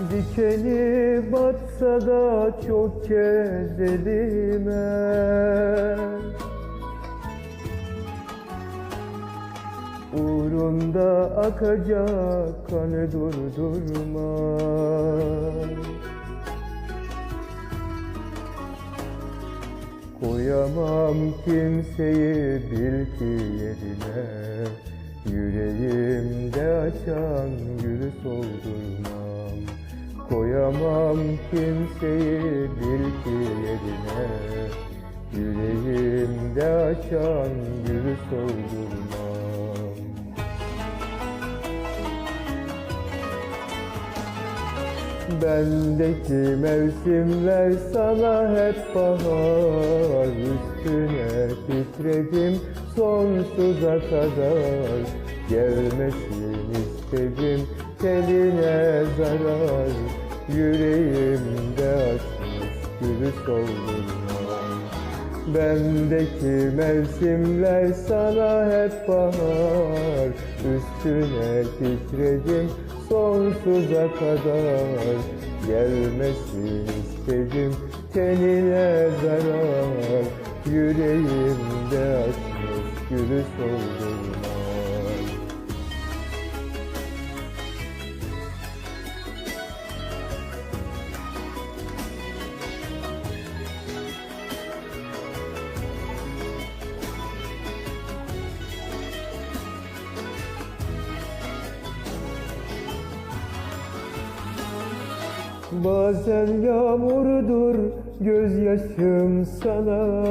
Dikeni batsa da çok kez elime Uğrunda akacak kanı durdurma Koyamam kimseyi bil ki yerine. Yüreğimde açan gülü soldurmam Koyamam kimseyi bil ki yerine. Yüreğimde açan gülü soldurmam. Bendeki mevsimler sana hep bahar. Üstüne titredim sonsuza kadar. Gelmesin istedim teline zarar Yüreğimde açmış gülü soldurmam Bendeki mevsimler sana hep bahar. Üstüne titredim sonsuza kadar. Gelmesin istedim tenine zarar. Yüreğimde açmış gülü soldurmam Bazen yağmurdur gözyaşım sana.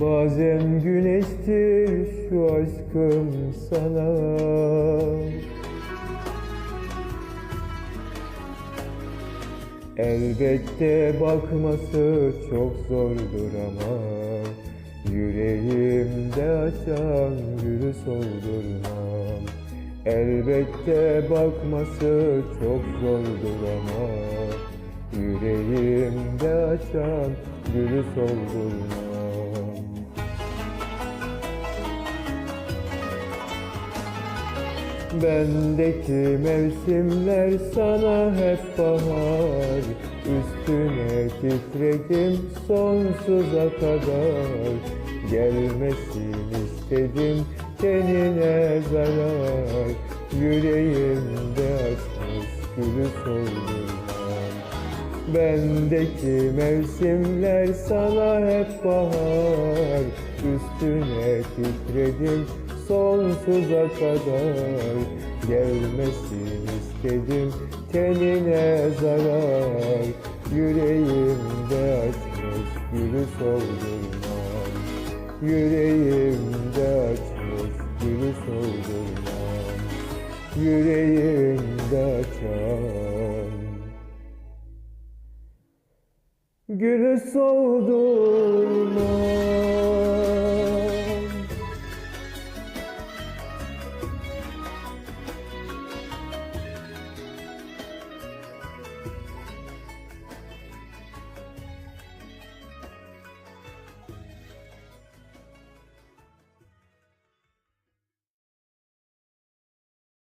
Bazen güneştir şu aşkım sana. Elbette bakması çok zordur ama Yüreğimde açan gülü soldurmam Elbette bakması çok zordur ama Yüreğimde açan gülü soldurmam. Bendeki mevsimler sana hep bahar. Üstüne titredim sonsuza kadar. Gelmesin istedim tenine zarar Yüreğimde açmış gülü soldurmam Bendeki mevsimler sana hep bahar Üstüne titredim sonsuza kadar. Gelmesin istedim tenine zarar Yüreğimde açmış gülü soldurmam Yüreğimde Yüreğimde açan Gülü soldurmam